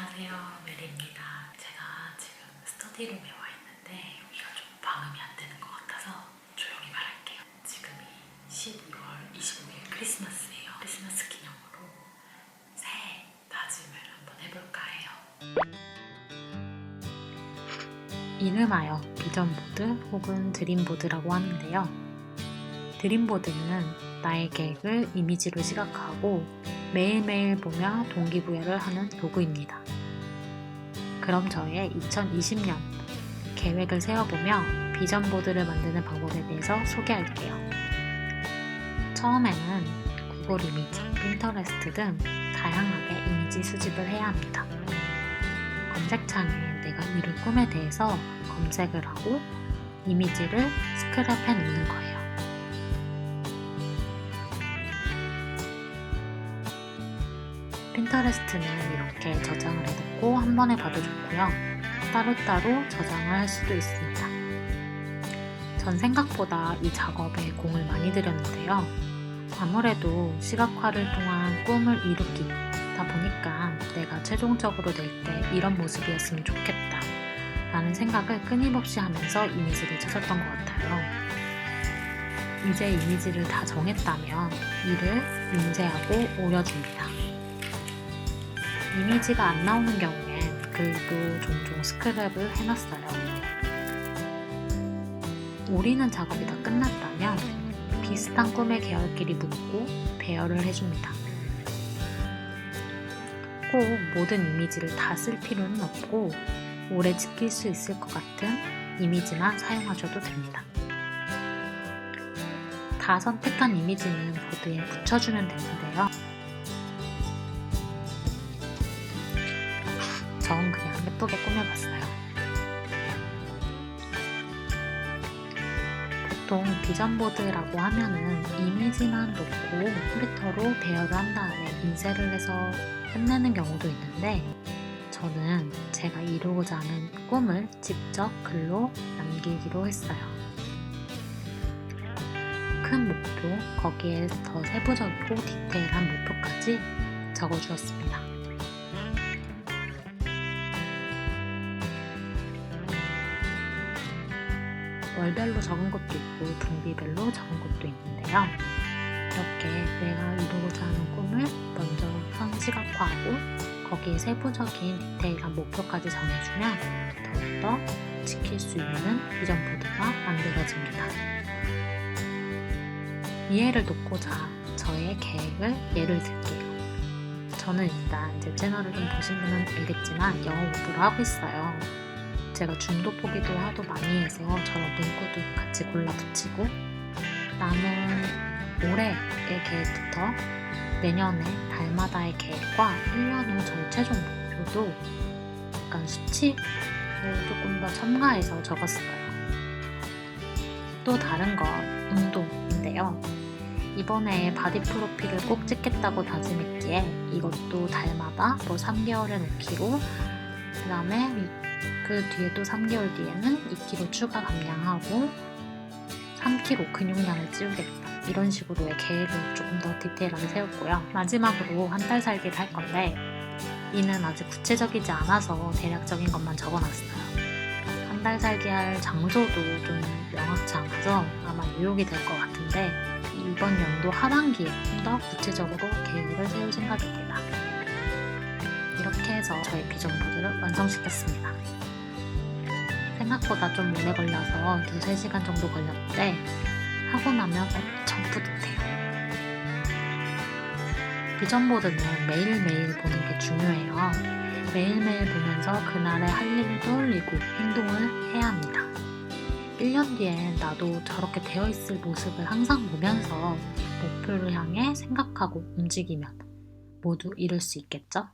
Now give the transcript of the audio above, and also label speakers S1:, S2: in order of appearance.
S1: 안녕하세요. 메리입니다. 제가 지금 스터디룸에 와 있는데 여기가 좀 방음이 안 되는 것 같아서 조용히 말할게요. 지금이 12월 25일 크리스마스예요. 크리스마스 기념으로 새해 다짐을 한번 해볼까 해요. 이름하여 비전보드 혹은 드림보드라고 하는데요. 드림보드는 나의 계획을 이미지로 시각하고 매일매일 보며 동기부여를 하는 도구입니다. 그럼 저의 2020년 계획을 세워보며 비전보드를 만드는 방법에 대해서 소개할게요. 처음에는 구글 이미지, 핀터레스트 등 다양하게 이미지 수집을 해야 합니다. 검색창에 내가 이룰 꿈에 대해서 검색을 하고 이미지를 스크랩해 놓는 거예요. 핀터레스트는 이렇게 저장을 해놓고 한 번에 봐도 좋고요. 따로따로 저장을 할 수도 있습니다. 전 생각보다 이 작업에 공을 많이 들였는데요. 아무래도 시각화를 통한 꿈을 이루기다 보니까 내가 최종적으로 낼때 이런 모습이었으면 좋겠다 라는 생각을 끊임없이 하면서 이미지를 찾았던 것 같아요. 이제 이미지를 다 정했다면 이를 인쇄하고 올려줍니다. 이미지가 안 나오는 경우엔 글도 종종 스크랩을 해놨어요. 오리는 작업이 다 끝났다면 비슷한 꿈의 계열끼리 묻고 배열을 해줍니다. 꼭 모든 이미지를 다 쓸 필요는 없고 오래 지킬 수 있을 것 같은 이미지만 사용하셔도 됩니다. 다 선택한 이미지는 보드에 붙여주면 되는데요. 전 그냥 예쁘게 꾸며봤어요. 보통 비전보드라고 하면은 이미지만 놓고 프린터로 배열을 한 다음에 인쇄를 해서 끝내는 경우도 있는데 저는 제가 이루고자 하는 꿈을 직접 글로 남기기로 했어요. 큰 목표, 거기에 더 세부적이고 디테일한 목표까지 적어주었습니다. 월별로 적은 것도 있고 분기별로 적은 것도 있는데요. 이렇게 내가 이루고자 하는 꿈을 먼저 현시각화하고 거기에 세부적인 디테일한 목표까지 정해주면 더욱더 지킬 수 있는 비전 보드가 만들어집니다. 이해를 돕고자 저의 계획을 예를 들게요. 저는 일단 제 채널을 좀 보신 분은 알겠지만 영어 공부를 하고 있어요. 제가 중도 포기도 하도 많이 해서 저런 문구도 같이 골라 붙이고 남은 올해의 계획부터 내년에 달마다의 계획과 1년 후 최종 목표도 약간 수치를 조금 더 첨가해서 적었어요. 또 다른 건 운동인데요. 이번에 바디 프로필을 꼭 찍겠다고 다짐했기에 이것도 달마다 뭐 3개월에 놓기로 그 다음에 그 뒤에 또 3개월 뒤에는 2kg 추가 감량하고 3kg 근육량을 찌우겠다. 이런 식으로의 계획을 조금 더 디테일하게 세웠고요. 마지막으로 한 달 살기를 할 건데 이는 아직 구체적이지 않아서 대략적인 것만 적어놨어요. 한 달 살기 할 장소도 좀 명확치 않아서 아마 유혹이 될 것 같은데 이번 연도 하반기에 좀 더 구체적으로 계획을 세울 생각입니다. 이렇게 해서 저의 비전 보드를 완성시켰습니다. 생각보다 좀 오래 걸려서 두세 시간 정도 걸렸는데 하고 나면 엄청 뿌듯해요. 비전보드는 매일매일 보는 게 중요해요. 매일매일 보면서 그날의 할 일을 떠올리고 행동을 해야 합니다. 1년 뒤엔 나도 저렇게 되어 있을 모습을 항상 보면서 목표를 향해 생각하고 움직이면 모두 이룰 수 있겠죠?